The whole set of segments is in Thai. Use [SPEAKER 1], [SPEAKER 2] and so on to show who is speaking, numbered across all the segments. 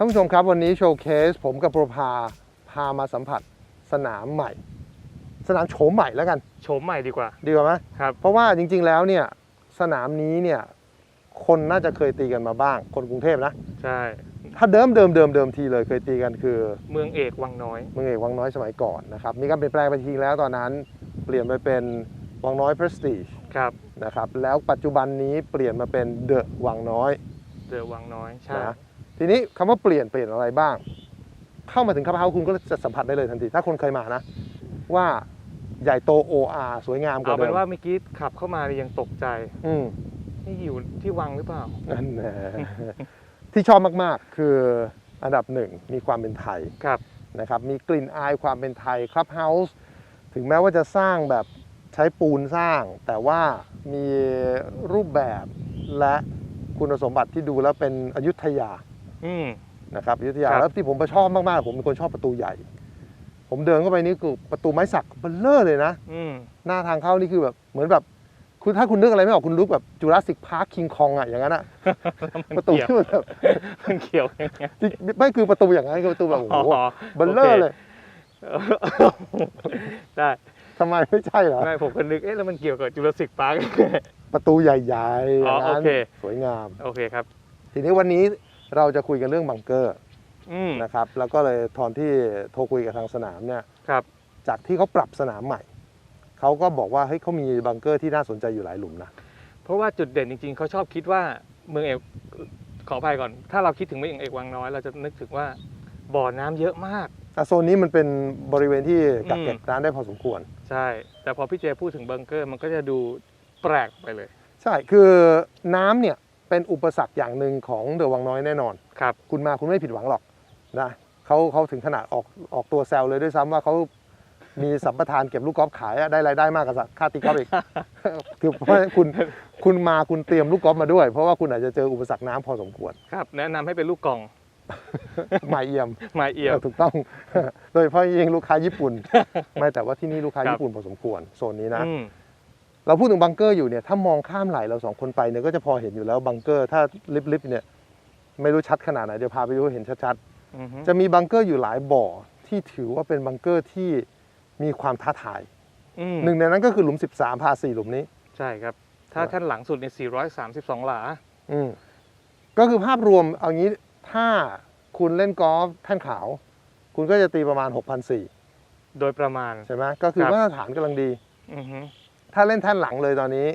[SPEAKER 1] ท่านผู้ชมครับวันนี้โชว์เคสผมกับโปรพาพามาสัมผัสสนามใหม่ สนามโฉมใหม่แล้วกัน
[SPEAKER 2] โฉมใหม่ดีกว่า
[SPEAKER 1] ดีกว่าไหม
[SPEAKER 2] ครับ
[SPEAKER 1] เพราะว่าจริงๆแล้วเนี่ยสนามนี้เนี่ยคนน่าจะเคยตีกันมาบ้าง คนกรุงเทพนะ
[SPEAKER 2] ใช่
[SPEAKER 1] ถ้าเดิมเดิมเดิมเดิมทีเลยเคยตีกันคือ
[SPEAKER 2] เมืองเอกวังน้อย
[SPEAKER 1] เมืองเอกวังน้อยสมัยก่อนนะครับมีการเปลี่ยนแปลงไปทีแล้วตอนนั้น เปลี่ยนไปเป็นวังน้อย Prestige
[SPEAKER 2] ครับ
[SPEAKER 1] นะครับแล้วปัจจุบันนี้เปลี่ยนมาเป็นเดอะวังน้อย
[SPEAKER 2] เดอะวังน้อย ใช่
[SPEAKER 1] นะ ทีนี้คำว่าเปลี่ยนเปลี่ยนอะไรบ้าง เข้ามาถึงคาบเฮาคุณก็จะสัมผัสได้เลยทันที ถ้าคนเคยมานะ ว่าใหญ่โต OR สวยงามก
[SPEAKER 2] เอา
[SPEAKER 1] ว่าเดิ
[SPEAKER 2] เป็น
[SPEAKER 1] ม
[SPEAKER 2] ว่าเมื่อกี้ขับเข้ามายังตกใจ
[SPEAKER 1] อืม
[SPEAKER 2] นี่อยู่ที่วังหรือเปล่า
[SPEAKER 1] นั่นแหละที่ชอบมากๆ คืออันดับหนึ่งมีความเป็นไทย
[SPEAKER 2] ครับ
[SPEAKER 1] นะครับมีกลิ่นอายความเป็นไทยคลับเฮาส์ถึงแม้ว่าจะสร้างแบบใช้ปูนสร้าง แต่ว่ามีรูปแบบและคุณสมบัติที่ดูแล้วเป็นอยุธยา
[SPEAKER 2] อืม
[SPEAKER 1] นะครับอยุธยา
[SPEAKER 2] ครับ
[SPEAKER 1] แล้วที่ผมชอบมากๆผมเป็นคนชอบประตูใหญ่ ผมเดินเข้าไปนี่คือประตูไม้สักเบลเลอร์เลยนะ
[SPEAKER 2] อืม
[SPEAKER 1] หน้าทางเข้านี่คือแบบเหมือนแบบคุณถ้าคุณนึกอะไรไม่ออกคุณนึกแบบจูราสสิกพาร์คคิงคองอะอย่างนั้นอะ
[SPEAKER 2] มัน
[SPEAKER 1] ประตู
[SPEAKER 2] เกี่ยว
[SPEAKER 1] ที่มันแบบ
[SPEAKER 2] มันเกี่ยวยังไง
[SPEAKER 1] จริงไม่คือประตูอย่างนั้นคือประตูแบบโอ้โหเบลเลอร์เลย
[SPEAKER 2] ได้
[SPEAKER 1] ทำไมไม่ใช่เหรอ
[SPEAKER 2] ไม่ผมก็นึกเอ๊ะแล้วมันเกี่ยวกับจุลศิษย์พาร์ค
[SPEAKER 1] ประตูใหญ่ๆอ
[SPEAKER 2] อ๋อย่าง
[SPEAKER 1] นั้น
[SPEAKER 2] โอเค
[SPEAKER 1] สวยงาม
[SPEAKER 2] โอเคครับ
[SPEAKER 1] ทีนี้วันนี้ เราจะคุยกันเรื่องบังเกอร์
[SPEAKER 2] อืม
[SPEAKER 1] นะครับ แล้วก็เลยตอนที่โทรคุยกับทางสนามเนี่ย
[SPEAKER 2] ครับ
[SPEAKER 1] จากที่เขาปรับสนามใหม่ เขาก็บอกว่าเฮ้ยเขามีบังเกอร์ที่น่าสนใจอยู่หลายหลุมนะ
[SPEAKER 2] เพราะว่าจุดเด่นจริงๆ เขาชอบคิดว่าเมืองเอกขออภัยก่อน ถ้าเราคิดถึงเมืองเอกวังน้อย เราจะนึกถึงว่าบ่อน้ำเยอะมาก
[SPEAKER 1] อะโซนนี้มันเป็นบริเวณที่กัก
[SPEAKER 2] อืม
[SPEAKER 1] เก็บน้ำได้พอสมควร
[SPEAKER 2] ใช่ แต่พอพี่เจพูดถึงบังเกอร์มันก็จะดูแปลกไปเลย
[SPEAKER 1] ใช่ คือน้ำเนี่ย เป็นอุปสรรคอย่างหนึ่งของเดอะวังน้อยแน่นอน
[SPEAKER 2] ครับ
[SPEAKER 1] คุณมาคุณไม่ผิดหวังหรอกนะเขาเขาถึงขนาดออกออกตัวแซวเลยด้วยซ้ำว่าเขามีสัมปทานเก็บลูกกอล์ฟขายอะได้รายได้มากกว่าค่าตีกอล์ฟอีก คือเพราะฉะนั้นคุณคุณมาคุณเตรียมลูกกอล์ฟมาด้วย เพราะว่าคุณอาจจะเจออุปสรรคน้ำพอสมควร
[SPEAKER 2] ครับ แนะนำให้เป็นลูกกล่อง
[SPEAKER 1] หมายเอี่ยม
[SPEAKER 2] มาเอี่ยม
[SPEAKER 1] ถูกต้อง โดยเฉพาะยิ่งลูกค้าญี่ปุ่น ไม่แต่ว่าที่นี่ลูกค้า
[SPEAKER 2] ครับ
[SPEAKER 1] ญี่ปุ่นพอสมควรโซนนี้นะ
[SPEAKER 2] อืม
[SPEAKER 1] เราพูดถึงบังเกอร์อยู่เนี่ยถ้ามองข้ามไหลเราสองคนไปเนี่ยก็จะพอเห็นอยู่แล้วบังเกอร์ถ้าลิบๆเนี่ยไม่รู้ชัดขนาดไหนเดี๋ยวพาไปดูให้เห็นชัด
[SPEAKER 2] อือฮึ
[SPEAKER 1] ๆจะมีบังเกอร์อยู่หลายบ่อที่ถือว่าเป็นบังเกอร์ที่มีความท้าทาย
[SPEAKER 2] อืม
[SPEAKER 1] หนึ่งในนั้นก็คือหลุม 13 พาสี่หลุมนี้
[SPEAKER 2] ใช่ครับ ถ้า
[SPEAKER 1] ครับ
[SPEAKER 2] ท่านหลังสุดใน 432 หลา
[SPEAKER 1] อืมก็คือภาพรวมเอางี้ถ้าคุณเล่นกอล์ฟแท่นขาว คุณก็จะตีประมาณ6,400
[SPEAKER 2] โดยประมาณ
[SPEAKER 1] ใช่ไหมก็คือ
[SPEAKER 2] ครับ
[SPEAKER 1] มาตรฐานกำลังดี
[SPEAKER 2] อือฮึ
[SPEAKER 1] ถ้าเล่นแท่นหลังเลยตอนนี้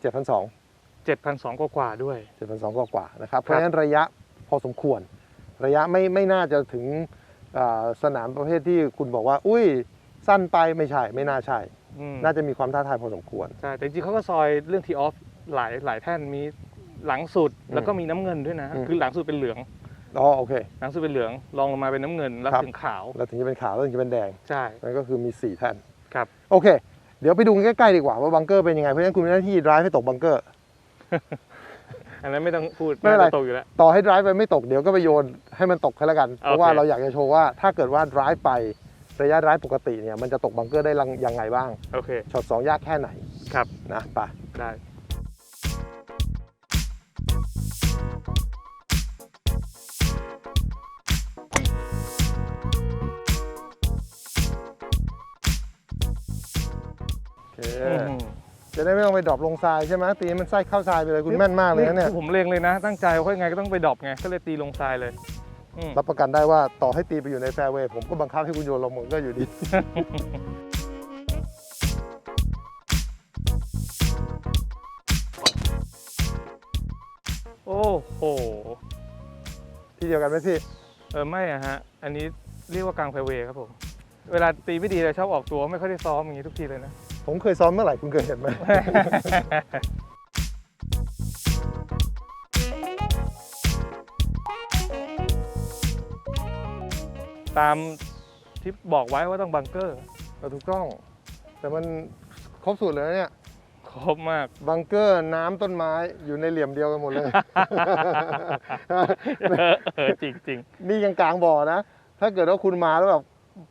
[SPEAKER 1] 7,200
[SPEAKER 2] 7,200กว่าๆด้วย
[SPEAKER 1] 7,200กว่ากว่าๆนะครับ เพราะฉะนั้นระยะพอสมควร ระยะไม่ไม่น่าจะถึงอ่าสนามประเภทที่คุณบอกว่า อุ้ยสั้นไปไม่ใช่ ไม่น่าใช่
[SPEAKER 2] อืม
[SPEAKER 1] น่าจะมีความท้าทายพอสมควร
[SPEAKER 2] ใช่แต่จริงๆเขาก็ซอยเรื่องทีออฟหลายหลายแท่นมีหลังสุด
[SPEAKER 1] อืม
[SPEAKER 2] แล้วก็มีน้ำเงินด้วยนะ
[SPEAKER 1] อืม
[SPEAKER 2] คือหลังสุดเป็นเหลือง
[SPEAKER 1] อ๋อโอเค
[SPEAKER 2] หลังสุดเป็นเหลืองลองลงมาเป็นน้ำเงินแล้ว
[SPEAKER 1] ครับ
[SPEAKER 2] ถึงขาว
[SPEAKER 1] แล้วถึงจะเป็นขาวแล้วถึงจะเป็นแดง
[SPEAKER 2] ใช่
[SPEAKER 1] นั่นก็คือมี 4 แท่น
[SPEAKER 2] ครับ
[SPEAKER 1] โอเคเดี๋ยวไปดูกันใกล้ๆดีกว่าว่าบังเกอร์เป็นยังไง เพราะฉะนั้นคุณมีหน้าที่ drive ให้ตกบังเกอร์
[SPEAKER 2] อันนั้นไม่ต้องพูด
[SPEAKER 1] ไม่เป็นไรา
[SPEAKER 2] จะตกอยู่แล้ว
[SPEAKER 1] ต่อให้ drive ไปไม่ตกเดี๋ยวก็ไปโยนให้มันตกแค่แล้วกัน เพราะว่า
[SPEAKER 2] โอเค
[SPEAKER 1] เราอยากจะโชว์ว่าถ้าเกิดว่า drive ไประยะ drive ปกติเนี่ยมันจะตกบังเกอร์ได้ยังไงบ้าง
[SPEAKER 2] โอเค
[SPEAKER 1] ช็อตสองยากแค่ไหน
[SPEAKER 2] ครับ
[SPEAKER 1] นะไป
[SPEAKER 2] ได้
[SPEAKER 1] อเค
[SPEAKER 2] อืม
[SPEAKER 1] จะได้ไม่ต้องไปดรอปลงทรายใช่ไหมตีให้มันไส้เข้าทรายไปเลยคุณแม่นมากเลยนะเนี่ย
[SPEAKER 2] คือผมเลงเลยนะ ตั้งใจว่ายังไงก็ต้องไปดรอปไงก็เลยตีลงทรายเลยอืม
[SPEAKER 1] รับประกันได้ว่าต่อให้ตีไปอยู่ในแฟร์เวย์ผมก็บังคับให้คุณโยนลงมือก็อยู่ดี
[SPEAKER 2] โอ้โห
[SPEAKER 1] ที่เดียวกันไหมพี่
[SPEAKER 2] เออไม่อะฮะ อันนี้เรียกว่ากลางไฟเวย์ครับผม เวลาตีไม่ดีเลยชอบออกตัวไม่ค่อยได้ซ้อมอย่างนี้ทุกทีเลยนะ
[SPEAKER 1] ผมเคยซ้อมเมื่อไหร่คุณเคยเห็นไหม
[SPEAKER 2] ตามที่บอกไว้ว่าต้องบังเกอร์
[SPEAKER 1] ก็ถูกต้อง แต่มันครบสูตรเลยนะเนี่ย
[SPEAKER 2] ครบมาก
[SPEAKER 1] บังเกอร์น้ำต้นไม้อยู่ในเหลี่ยมเดียวกันหมดเลย
[SPEAKER 2] เออเออจริงจริง
[SPEAKER 1] นี่ยังกลางบ่อนะ ถ้าเกิดว่าคุณมาแล้วแบบ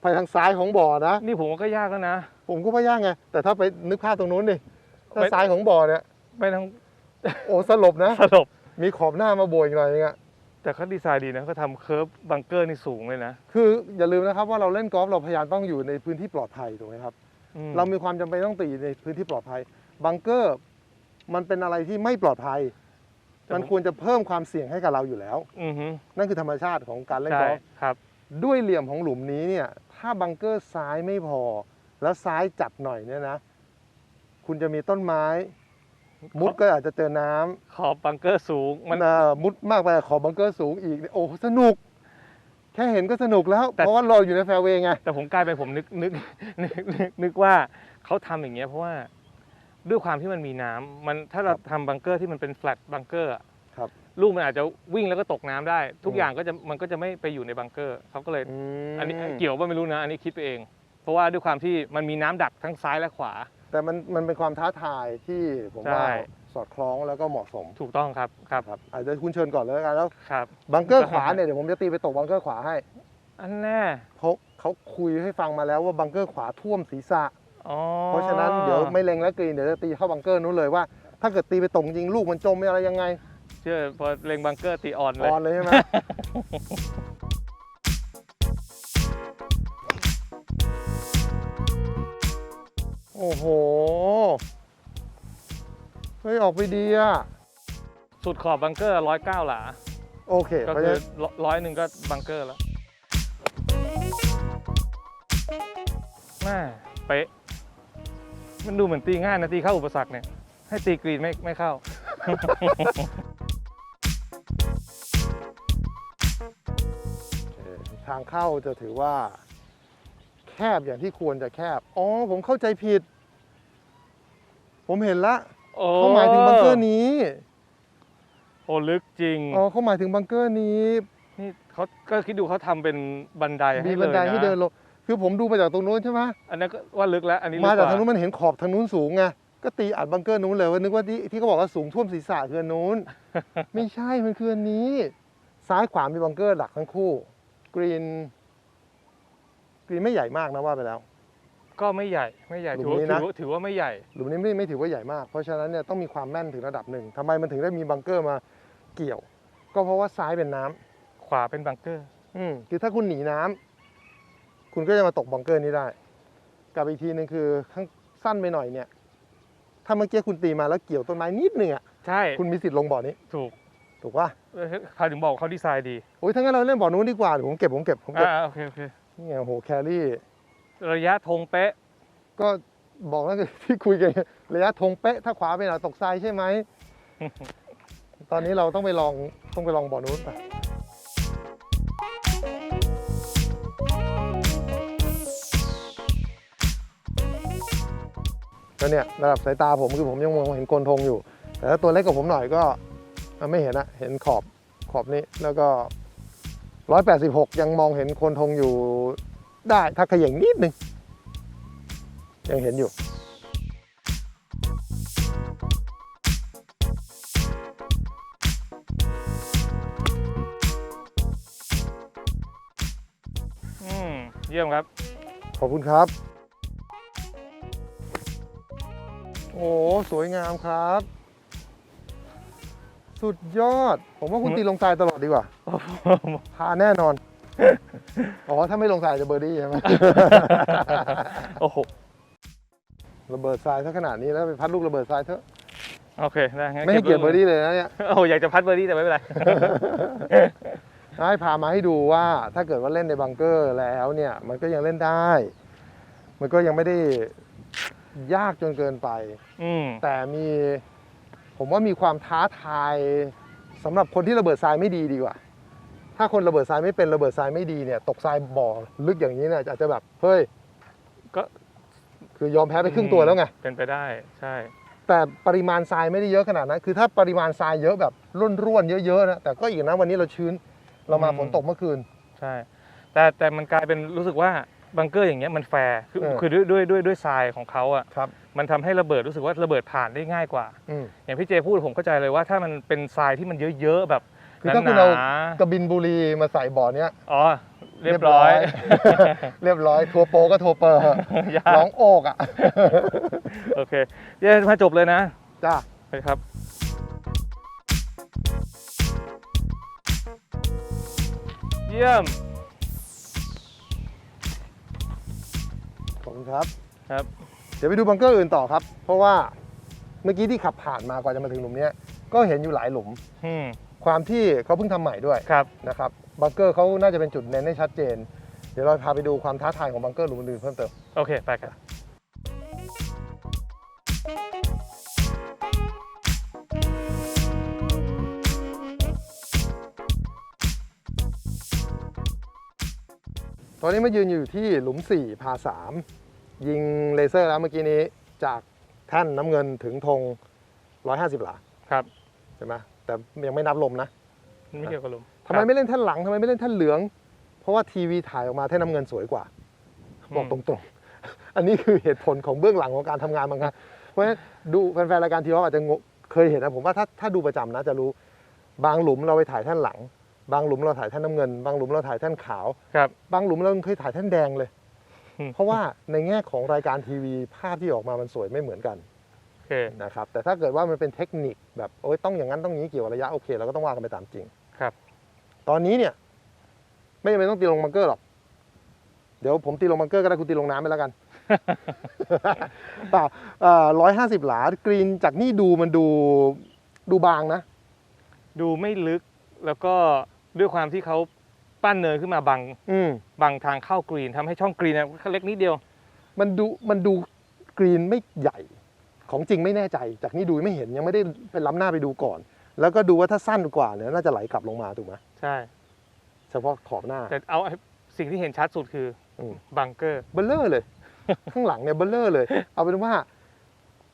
[SPEAKER 1] ไปทางซ้ายของบ่อนะ
[SPEAKER 2] ๆนี่ผมว่าก็ยากแล้วนะ
[SPEAKER 1] ผมก็ไม่ยากไง แต่ถ้าไปนึกภาพตรงนู้นดิถ้า
[SPEAKER 2] ไป
[SPEAKER 1] ซ้ายของบ่อเนี่ย
[SPEAKER 2] ไปทาง
[SPEAKER 1] โอ้สลบนะ
[SPEAKER 2] สลบ
[SPEAKER 1] มีขอบหน้ามาโบยอีกหน่อยนึงอะ
[SPEAKER 2] แต่เขาดีไซน์ดีนะเขาทำเคิร์ฟบังเกอร์นี่สูงเลยนะ
[SPEAKER 1] คืออย่าลืมนะครับว่าเราเล่นกอล์ฟเราพยายามต้องอยู่ในพื้นที่ปลอดภัยถูกไหมครับ
[SPEAKER 2] อืม
[SPEAKER 1] เรามีความจำเป็นต้องตีในพื้นที่ปลอดภัย บังเกอร์ มันเป็นอะไรที่ไม่ปลอดภัย มันควรจะเพิ่มความเสี่ยงให้กับเราอยู่แล้ว
[SPEAKER 2] อือฮึ
[SPEAKER 1] นั่นคือธรรมชาติของการเล่น
[SPEAKER 2] ใช่
[SPEAKER 1] กอล์ฟ
[SPEAKER 2] ครับ
[SPEAKER 1] ด้วยเหลี่ยมของหลุมนี้เนี่ย ถ้าบังเกอร์ซ้ายไม่พอ แล้วซ้ายจัดหน่อยเนี่ยนะ คุณจะมีต้นไม้ มุดก็อาจจะเจอน้ำ
[SPEAKER 2] ขอบบังเกอร์สูงมัน
[SPEAKER 1] เอ่อมุดมากไปขอบบังเกอร์สูงอีกเนี่ยโอ้สนุก แค่เห็นก็สนุกแล้ว
[SPEAKER 2] แต่
[SPEAKER 1] เพราะว่าเราอยู่ในแฟร์เวย์ไง
[SPEAKER 2] แต่ผมกลายไปผมนึกนึกนึกนึกนึกว่าเขาทำอย่างเงี้ยเพราะว่าด้วยความที่มันมีน้ำมันถ้าเราทำบังเกอร์ที่มันเป็นแฟลตบังเกอร์อะ
[SPEAKER 1] ครับ
[SPEAKER 2] ลูกมันอาจจะวิ่งแล้วก็ตกน้ำได้ ทุก
[SPEAKER 1] อืม
[SPEAKER 2] อย่างก็จะมันก็จะไม่ไปอยู่ในบังเกอร์เขาก็เลย
[SPEAKER 1] ม
[SPEAKER 2] อันนี้เกี่ยวว่าไม่รู้นะ อันนี้คิดไปเอง เพราะว่าด้วยความที่มันมีน้ำดักทั้งซ้ายและขวา
[SPEAKER 1] แต่มันมันเป็นความท้าทายที่ผมว่า
[SPEAKER 2] ใช่
[SPEAKER 1] สอดคล้องแล้วก็เหมาะสม
[SPEAKER 2] ถูกต้องครับครับ
[SPEAKER 1] ครับอาจจะคุณเชิญก่อนเลยแล้วกันแล้ว
[SPEAKER 2] ครับ
[SPEAKER 1] บังเกอร์ขวาเนี่ยเดี๋ยวผมจะตีไปตกบังเกอร์ขวาให้
[SPEAKER 2] อันแน่
[SPEAKER 1] เพราะเขาคุยให้ฟังมาแล้วว่าบังเกอร์ขวาท่วมศีรษะ
[SPEAKER 2] อ๋อ
[SPEAKER 1] เพราะฉะนั้นเดี๋ยวไม่เล็งแล้วกรีนเดี๋ยวจะตีเข้าบังเกอร์นู้นเลยว่า ถ้าเกิดตีไปตรงจริงลูกมันจมอะไรยังไง
[SPEAKER 2] เชื่อพอเล็งบังเกอร์ตีออนเล
[SPEAKER 1] อย อนเลยใช่ไหม โอ้โห เฮ้ย ออกไปดีอะ
[SPEAKER 2] สุดขอบบังเกอร์ร้อยเก้าหลา
[SPEAKER 1] โอเค
[SPEAKER 2] ก็
[SPEAKER 1] เพราะ
[SPEAKER 2] คื
[SPEAKER 1] ฉะ
[SPEAKER 2] อ
[SPEAKER 1] นั้น
[SPEAKER 2] ร้อยหนึ่งก็บังเกอร์แล้วแม่เป๊ะ มันดูเหมือนตีง่ายนะตีเข้าอุปสรรคเนี่ย ให้ตีกรีนไม่ไม่เข้า
[SPEAKER 1] เอ่อทางเข้าจะถือว่า แคบอย่างที่ควรจะแคบ อ๋อ ผมเข้าใจผิด ผมเห็นละ
[SPEAKER 2] โอ้
[SPEAKER 1] เขาหมายถึงบังเกอร์นี้
[SPEAKER 2] โอ้ลึกจริง
[SPEAKER 1] อ๋อเขาหมายถึงบังเกอร์นี้
[SPEAKER 2] นี่เขาก็คิดดูเขาทำเป็นบันได
[SPEAKER 1] มี
[SPEAKER 2] ให้เลย
[SPEAKER 1] บันได
[SPEAKER 2] นะ
[SPEAKER 1] ให้เดินลง คือผมดูมาจากตรงนู้นใช่ไหม
[SPEAKER 2] อันนั้นก็ว่าลึกแล้ว อันนี้ลึ
[SPEAKER 1] มาจาก
[SPEAKER 2] ว่
[SPEAKER 1] ทางนู้นมันเห็นขอบทางนู้นสูงไง ก็ตีอัดบังเกอร์นู้นเลยว่านึกว่าที่ที่เขาบอกว่าสูงท่วมศีรษะคืออันนู้น ไม่ใช่ มันคืออันนี้ ซ้ายขวามีบังเกอร์หลักทั้งคู่ กรีน กรีนไม่ใหญ่มากนะว่าไปแล้ว
[SPEAKER 2] ก็ไม่ใหญ่ไม่ใหญ่
[SPEAKER 1] หลุ
[SPEAKER 2] ถื
[SPEAKER 1] ม
[SPEAKER 2] อว่า
[SPEAKER 1] นี้
[SPEAKER 2] ถื
[SPEAKER 1] นะ
[SPEAKER 2] อว่าถือว่าไม่ใหญ่
[SPEAKER 1] หลุมนี้ไม่ไม่ถือว่าใหญ่มาก เพราะฉะนั้นเนี่ยต้องมีความแม่นถึงระดับหนึ่งทำไมมันถึงได้มีบังเกอร์มาเกี่ยว ก็เพราะว่าซ้ายเป็นน้ำ
[SPEAKER 2] ขวาเป็นบังเกอร์
[SPEAKER 1] อืมคือถ้าคุณหนีน้ำคุณก็จะมาตกบังเกอร์นี้ได้ กับอีกทีหนึ่งคือข้างสั้นไปหน่อยเนี่ย ถ้าเมื่อกี้คุณตีมาแล้วเกี่ยวต้นไม้นิดนึงอะ
[SPEAKER 2] ใช่
[SPEAKER 1] คุณมีสิทธิ์ลงบ่อนี้
[SPEAKER 2] ถูก
[SPEAKER 1] ถูกป่ะ
[SPEAKER 2] เออเขาถึงบอกเขาดีไซน์ดี
[SPEAKER 1] โอ้ยถ้างั้นเราเล่นบ่อนู้นดีกว่าเดี๋ยวผมเก็บผมเก็บผมเก็บ
[SPEAKER 2] อ่าโอเคโอเค
[SPEAKER 1] นี่ไงโอ้โหแครี่
[SPEAKER 2] ระยะธงเป๊ะ
[SPEAKER 1] ก็บอกแล้วที่คุยกันระยะธงเป๊ะ ถ้าขวาไปหน่อยตกทรายใช่ไหม ตอนนี้เราต้องไปลองต้องไปลองบ่อนู้นไปก็เนี่ยระดับสายตาผมคือผมยังมองเห็นโกนธงอยู่ แต่ถ้าตัวเล็กกว่าผมหน่อยก็ไม่เห็นอะเห็นขอบขอบนี้แล้วก็ 186 ยังมองเห็นโคนธงอยู่ได้ถ้าขย่งนิดนึง ยังเห็นอยู่
[SPEAKER 2] อืมเยี่ยมครับ
[SPEAKER 1] ขอบคุณครับ โอ้ สวยงามครับ สุดยอด ผมว่าคุณตีลงทรายตลอดดีกว่าพาแน่นอน อ๋อ ถ้าไม่ลงทรายจะเบอร์ดี้ใช่ไหม
[SPEAKER 2] โอ้โห
[SPEAKER 1] ระเบิดทรายถ้าขนาดนี้แล้วไปพัดลูกระเบิดทรายเถอะ
[SPEAKER 2] โอเคได้งั้น
[SPEAKER 1] ไม่ให้เกียรติเบอร์ดี้เลยนะเนี่ย
[SPEAKER 2] โอ้อยากจะพัดเบอร์ดี้แต่ไม่เป็นไร
[SPEAKER 1] ให้พามาให้ดูว่า ถ้าเกิดว่าเล่นในบังเกอร์แล้วเนี่ย มันก็ยังเล่นได้ มันก็ยังไม่ได้ยากจนเกินไป
[SPEAKER 2] อืม
[SPEAKER 1] แต่มี ผมว่ามีความท้าทายสำหรับคนที่ระเบิดทรายไม่ดีดีกว่า ถ้าคนระเบิดทรายไม่เป็นระเบิดทรายไม่ดีเนี่ย ตกทรายบ่อลึกอย่างนี้เนี่ยอาจจะแบบเฮ้ย
[SPEAKER 2] ก็
[SPEAKER 1] คือยอมแพ้ไปครึ่งตัวแล้วไง
[SPEAKER 2] เป็นไปได้ใช่
[SPEAKER 1] แต่ปริมาณทรายไม่ได้เยอะขนาดนั้น คือถ้าปริมาณทรายเยอะแบบร่วนๆเยอะๆนะแต่ก็อีกนะวันนี้เราชื้นเรามา
[SPEAKER 2] อืม
[SPEAKER 1] ฝนตกเมื่อคืน
[SPEAKER 2] ใช่ แต่แต่มันกลายเป็นรู้สึกว่าบังเกอร์อย่างเงี้ยมันแฟร์คือ
[SPEAKER 1] เออ
[SPEAKER 2] คือด้วยด้วยด้วยด้วยทรายของเขาอะ
[SPEAKER 1] ครับ
[SPEAKER 2] มันทำให้ระเบิดรู้สึกว่าระเบิดผ่านได้ง่ายกว่า
[SPEAKER 1] อืม
[SPEAKER 2] อย่างพี่เจพูดผมเข้าใจเลยว่าถ้ามันเป็นทรายที่มันเยอะๆแบบ
[SPEAKER 1] คือถ้าคุณ
[SPEAKER 2] ห
[SPEAKER 1] เอา
[SPEAKER 2] นา
[SPEAKER 1] กระบินบุรีมาใส่บ่อเนี้ย
[SPEAKER 2] ๆอ๋อเรียบร้อย
[SPEAKER 1] เรียบร้อย ทัวร์โปรก็ทัวร์เปอร์
[SPEAKER 2] ยาก
[SPEAKER 1] ร้องโอกอะ
[SPEAKER 2] โอเคเย้มาจบเลยนะ
[SPEAKER 1] จ้า
[SPEAKER 2] ไปครับเยี่ยม
[SPEAKER 1] ขอบคุณครับ
[SPEAKER 2] ครับ
[SPEAKER 1] เดี๋ยวไปดูบังเกอร์อื่นต่อครับ เพราะว่าเมื่อกี้ที่ขับผ่านมากว่าจะมาถึงหลุมเนี้ยก็เห็นอยู่หลายหลุม
[SPEAKER 2] อืม
[SPEAKER 1] ความที่เขาเพิ่งทำใหม่ด้วย
[SPEAKER 2] ครับ
[SPEAKER 1] นะครับบังเกอร์เขาน่าจะเป็นจุดเน้นได้ชัดเจน เดี๋ยวเราพาไปดูความท้าทายของบังเกอร์หลุมอื่นๆเพิ่มเติม
[SPEAKER 2] โอเคไปกัน
[SPEAKER 1] ตอนนี้มายืนอยู่ที่หลุม4พา3 ยิงเลเซอร์แล้วเมื่อกี้นี้จากแท่นน้ำเงินถึงธง150 หลา
[SPEAKER 2] ครับ
[SPEAKER 1] ใช่ไหมแต่ยังไม่นับลมนะ
[SPEAKER 2] ไม่เกี่ยวกับลม
[SPEAKER 1] ทำไมไม่เล่นแท่นหลังทำไมไม่เล่นแท่นเหลือง เพราะว่าทีวีถ่ายออกมาแท่นน้ำเงินสวยกว่าบอกตรงๆ อันนี้คือเหตุผลของเบื้องหลังของการทำงานบางครั้งเพราะฉะนั้นดูแฟนๆรายการทีวออาจจะงงเคยเห็นนะผมว่าถ้าถ้าดูประจำนะจะรู้บางหลุมเราไปถ่ายแท่นหลัง บางหลุมเราถ่ายแท่นน้ำเงิน บางหลุมเราถ่ายแท่นขาว
[SPEAKER 2] ครับ
[SPEAKER 1] บางหลุมเราเคยถ่ายแท่นแดงเลย
[SPEAKER 2] อืม
[SPEAKER 1] เพราะว่าในแง่ของรายการทีวีภาพที่ออกมามันสวยไม่เหมือนกัน
[SPEAKER 2] โอเค
[SPEAKER 1] นะครับแต่ถ้าเกิดว่ามันเป็นเทคนิคแบบโอ้ยต้องอย่างนั้นต้องอย่างนี้เกี่ยวกับระยะโอเคเราก็ต้องว่ากันไปตามจริง
[SPEAKER 2] ครับ
[SPEAKER 1] ตอนนี้เนี่ย ไม่จำเป็นต้องตีลงบังเกอร์หรอกเดี๋ยวผมตีลงบังเกอร์ก็ได้คุณตีลงน้ำไปแล้วกันเปล่าร้อยห้าสิบหลากรีนจากนี่ดูมันดูดูบางนะ
[SPEAKER 2] ดูไม่ลึกแล้วก็ด้วยความที่เขา ปั้นเนินขึ้นมาบัง
[SPEAKER 1] อืม
[SPEAKER 2] บังทางเข้ากรีนทำให้ช่องกรีนเนี่ยเล็กนิดเดียว
[SPEAKER 1] มันดูมันดูกรีนไม่ใหญ่ของจริงไม่แน่ใจ จากนี่ดูไม่เห็นยังไม่ได้ไปล้ำหน้าไปดูก่อน แล้วก็ดูว่าถ้าสั้นกว่าเนี่ยน่าจะไหลกลับลงมาถูกไหม
[SPEAKER 2] ใช่
[SPEAKER 1] เฉพาะขอบหน้า
[SPEAKER 2] แต่เอาสิ่งที่เห็นชัดสุดคืออ
[SPEAKER 1] ม
[SPEAKER 2] บังเกอร์
[SPEAKER 1] เบลเลอร์เลย ข้างหลังเนี่ยเบลเลอร์เลย เอาเป็นว่า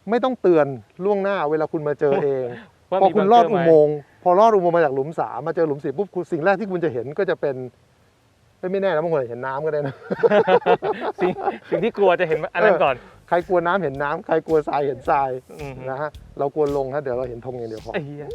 [SPEAKER 1] ไม่ต้องเตือนล่วงหน้าเวลาคุณมาเจอเอง
[SPEAKER 2] ว่า
[SPEAKER 1] พอ
[SPEAKER 2] มี
[SPEAKER 1] คุณ
[SPEAKER 2] บัง
[SPEAKER 1] ล
[SPEAKER 2] เก
[SPEAKER 1] อ
[SPEAKER 2] อ
[SPEAKER 1] ด
[SPEAKER 2] ร์
[SPEAKER 1] อุ
[SPEAKER 2] ไหม
[SPEAKER 1] โมงค์พอลอดอุโมงค์มาจากหลุมสามมาเจอหลุมสี่ปุ๊บคุณสิ่งแรกที่คุณจะเห็นก็จะเป็นเอ้ยไม่แน่นะบางคนอาจจะเห็นน้ำก็ได้นะ
[SPEAKER 2] สิ่งสิ่งที่กลัวจะเห็นอันนั้นก่อน
[SPEAKER 1] ใครกลัวน้ำเห็นน้ำใครกลัวทรายเห็นทราย
[SPEAKER 2] อืม
[SPEAKER 1] นะฮะเรากลัวลงฮะเดี๋ยวเราเห็นธงอย่างเดียวพอ
[SPEAKER 2] ไอ้เหี้ย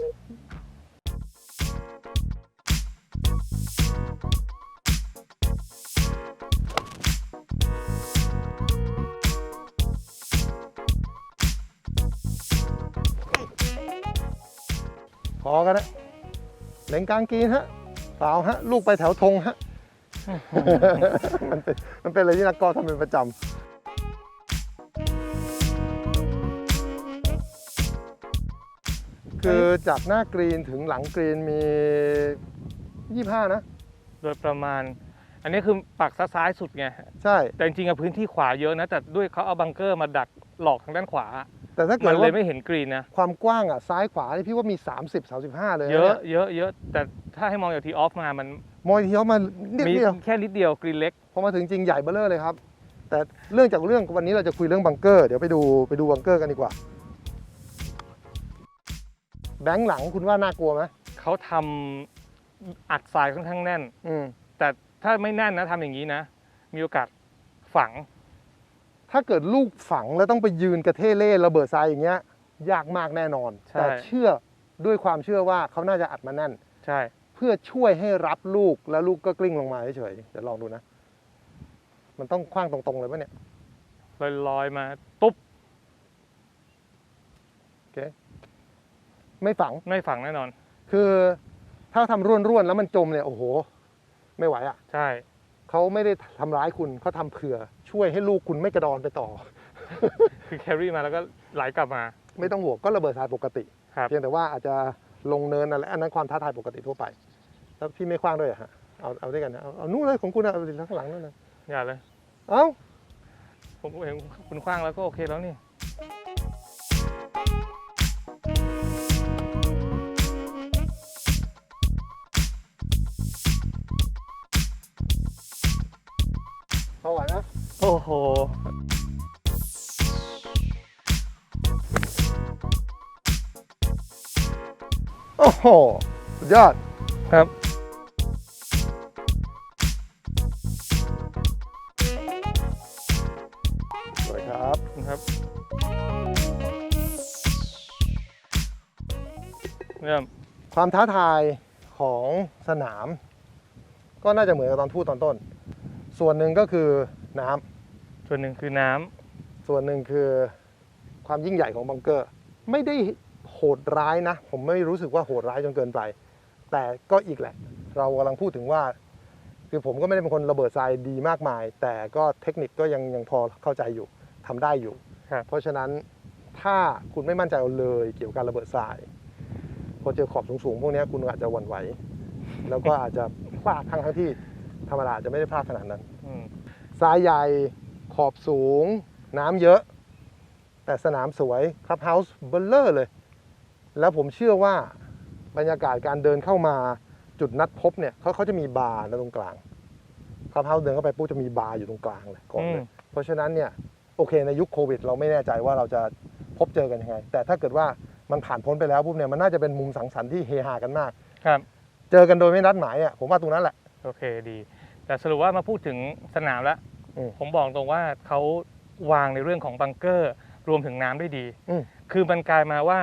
[SPEAKER 1] อกันนะเล็งกลางกรีนฮะเปล่าฮะ ลูกไปแถวธงฮะ มันเป็นมันเป็นอะไรที่นักกอล์ฟทำเป็นประจำคือจากหน้ากรีนถึงหลังกรีนมี 25 นะ
[SPEAKER 2] โดยประมาณ อันนี้คือปักซะซ้ายสุดไง
[SPEAKER 1] ใช่
[SPEAKER 2] แต่จริงๆอะพื้นที่ขวาเยอะนะ แต่ด้วยเขาเอาบังเกอร์มาดักหลอกทางด้านขวา
[SPEAKER 1] แต่ถ้าเกิ
[SPEAKER 2] มั
[SPEAKER 1] ด
[SPEAKER 2] นเล
[SPEAKER 1] ว่าย
[SPEAKER 2] ไม่เห็นกรีนนะ
[SPEAKER 1] ความกว้างอะซ้ายขวานี่พี่ว่ามี 30 35 เลยน
[SPEAKER 2] เยอะ
[SPEAKER 1] นี่
[SPEAKER 2] เยอะเยอะแต่ถ้าให้มองจากทีออฟมามัน
[SPEAKER 1] มองทีเขามานิด
[SPEAKER 2] มี
[SPEAKER 1] เดียว
[SPEAKER 2] แค่นิดเดียวกรีนเล็ก
[SPEAKER 1] พอมาถึงจริงใหญ่เบ้อเร่อเลยครับ แต่เรื่องจากเรื่องวันนี้เราจะคุยเรื่องบังเกอร์ เดี๋ยวไปดูไปดูบังเกอร์กันดีกว่า แบงค์หลังคุณว่าน่ากลัวไหม
[SPEAKER 2] เขาทำอัดทรายค่อนข้างแน่น
[SPEAKER 1] อืม
[SPEAKER 2] แต่ถ้าไม่แน่นนะทำอย่างนี้นะ มีโอกาสฝัง
[SPEAKER 1] ถ้าเกิดลูกฝังแล้วต้องไปยืนกระเทเล่ระเบิดทรายอย่างเงี้ย ยากมากแน่นอน
[SPEAKER 2] ใช่
[SPEAKER 1] แต่เชื่อด้วยความเชื่อว่าเขาน่าจะอัดมาแน่น
[SPEAKER 2] ใช่
[SPEAKER 1] เพื่อช่วยให้รับลูกแล้วลูกก็กลิ้งลงมาเฉยๆเดี๋ยวลองดูนะ มันต้องคว้างตรงๆเลยปะเนี่ย
[SPEAKER 2] ลอยลอยๆมา ตุ๊บ
[SPEAKER 1] ไม่ฝัง
[SPEAKER 2] ไม่ฝังแน่นอน
[SPEAKER 1] คือถ้าทำร่วนๆแล้วมันจมเนี่ยโอ้โห ไม่ไหวอะ
[SPEAKER 2] ใช่
[SPEAKER 1] เขาไม่ได้ทำร้ายคุณเขาทำเผื่อช่วยให้ลูกคุณไม่กระดอนไปต่อ
[SPEAKER 2] คือแครี่มาแล้วก็ไหลกลับมา
[SPEAKER 1] ไม่ต้องห่วงก็ระเบิดทรายปกติ
[SPEAKER 2] ครับ
[SPEAKER 1] เพียงแต่ว่าอาจจะลงเนินอะไรอันนั้นความท้าทายปกติทั่วไป แล้วพี่ไม่คว้างด้วยเหรอฮะเอาเอาด้วยกันนะเอาเอานู่นเลยของคุณนะเอาข้างหลังนู่นนะ
[SPEAKER 2] อย่าเลย
[SPEAKER 1] เอ้า
[SPEAKER 2] ผมเห็นคุณคว้างแล้วก็โอเคแล้วนี่
[SPEAKER 1] หสุดยอด
[SPEAKER 2] ครับ
[SPEAKER 1] สวยครับ
[SPEAKER 2] ครับเริ่ม
[SPEAKER 1] ความท้าทายของสนาม ก็น่าจะเหมือนกับตอนพูดตอนต้น ส่วนหนึ่งก็คือน้ำ
[SPEAKER 2] ส่วนหนึ่งคือน้ำ
[SPEAKER 1] ส่วนหนึ่งคือความยิ่งใหญ่ของบังเกอร์ ไม่ได้ โหดร้ายนะ ผมไม่รู้สึกว่าโหดร้ายจนเกินไป แต่ก็อีกแหละ เรากำลังพูดถึงว่า คือผมก็ไม่ได้เป็นคนระเบิดทรายดีมากมาย แต่ก็เทคนิคก็ยังยังพอเข้าใจอยู่ทำได้อยู่
[SPEAKER 2] ครับ
[SPEAKER 1] เพราะฉะนั้นถ้าคุณไม่มั่นใจเอาเลยเกี่ยวกับการระเบิดทราย พอเจอขอบสูงๆ พวกเนี้ยคุณอาจจะหวั่นไหว แล้วก็อาจจะพลาดทั้งทั้งๆที่ธรรมดาอาจจะไม่ได้พลาดขนาดนั้น
[SPEAKER 2] อืม
[SPEAKER 1] ทรายใหญ่ขอบสูง น้ำเยอะ แต่สนามสวยคลับเฮาส์เบลเลอร์เลย แล้วผมเชื่อว่าบรรยากาศการเดินเข้ามาจุดนัดพบเนี่ยเขาเขาจะมีบาร์นะตรงกลางคลับเฮาส์เดินเข้าไปปุ๊บจะมีบาร์อยู่ตรงกลางเลยก่อนเลย
[SPEAKER 2] อืม
[SPEAKER 1] เพราะฉะนั้นเนี่ยโอเคในยุคโควิด เราไม่แน่ใจว่าเราจะพบเจอกันยังไง แต่ถ้าเกิดว่ามันผ่านพ้นไปแล้วปุ๊บเนี่ยมันน่าจะเป็นมุมสังสรรค์ที่เฮฮากันมาก
[SPEAKER 2] ครับ
[SPEAKER 1] เจอกันโดยไม่นัดหมายอะผมว่าตรงนั้นแหละ
[SPEAKER 2] โอเคดี แต่สรุปว่ามาพูดถึงสนามแล้ว
[SPEAKER 1] อืม
[SPEAKER 2] ผมบอกตรงว่าเขาวางในเรื่องของบังเกอร์ รวมถึงน้ำได้ดี
[SPEAKER 1] อืม
[SPEAKER 2] คือมันกลายมาว่า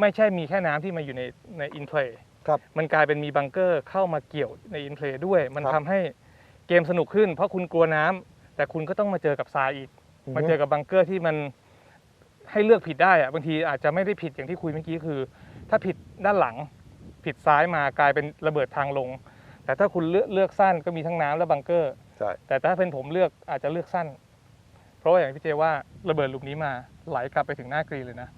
[SPEAKER 2] ไม่ใช่มีแค่น้ำที่มาอยู่ในในอินเพลย์
[SPEAKER 1] ครับ
[SPEAKER 2] มันกลายเป็นมีบังเกอร์เข้ามาเกี่ยวในอินเพลย์ด้วย มัน
[SPEAKER 1] ครับ
[SPEAKER 2] ทำให้เกมสนุกขึ้น เพราะคุณกลัวน้ำแต่คุณก็ต้องมาเจอกับทรายอีก มาเจอกับบังเกอร์ที่มันให้เลือกผิดได้อะบางทีอาจจะไม่ได้ผิดอย่างที่คุยเมื่อกี้คือ ถ้าผิดด้านหลังผิดซ้ายมากลายเป็นระเบิดทางลง แต่ถ้าคุณเลือกเลือกสั้นก็มีทั้งน้ำและบังเกอร์
[SPEAKER 1] ใช่
[SPEAKER 2] แต่ถ้าเป็นผมเลือกอาจจะเลือกสั้น เพราะว่าอย่างที่เจว่าระเบิดลูกนี้มาไหลกลับไปถึงหน้ากรีนเลยนะ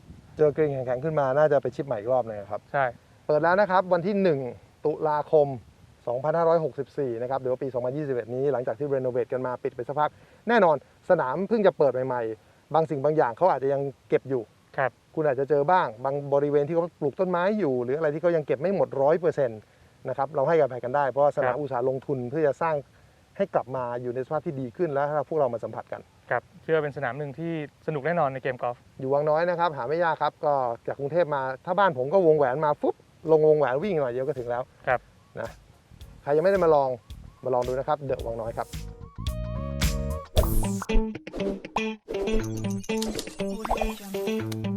[SPEAKER 1] เจอกรีนแข็งๆขึ้นมาน่าจะไปชิปใหม่อีกรอบหนึงครับ
[SPEAKER 2] ใช่
[SPEAKER 1] เปิดแล้วนะครับวันที่ 1 ตุลาคม 2564 นะครับเดี๋ยวปี 2021 นี้หลังจากที่รีโนเวทกันมาปิดไปสักพัก แน่นอนสนามเพิ่งจะเปิดใหม่ๆ บางสิ่งบางอย่างเขาอาจจะยังเก็บอยู่
[SPEAKER 2] ครับ
[SPEAKER 1] คุณอาจจะเจอบ้าง บางบริเวณที่เขาปลูกต้นไม้อยู่ หรืออะไรที่เขายังเก็บไม่หมดร้อยเปอร์เซ็นต์นะครับเราให้กันไปกันได้เพราะว่าสนามอุตสาห์ลงทุนเพื่อจะสร้างให้กลับมาอยู่ในสภาพที่ดีขึ้นแล้วให้พวกเรามาสัมผัสกัน
[SPEAKER 2] กับเชื่อเป็นสนามหนึ่งที่สนุกแน่นอนในเกมกอล์ฟ
[SPEAKER 1] อยู่วังน้อยนะครับ หาไม่ยากครับ ก็จากกรุงเทพมาถ้าบ้านผมก็วงแหวนมาปุ๊บลงวงแหวนวิ่งหน่อยเดียวก็ถึงแล้ว
[SPEAKER 2] ครับ
[SPEAKER 1] นะใครยังไม่ได้มาลองมาลองดูนะครับ เดอะวังน้อยครับ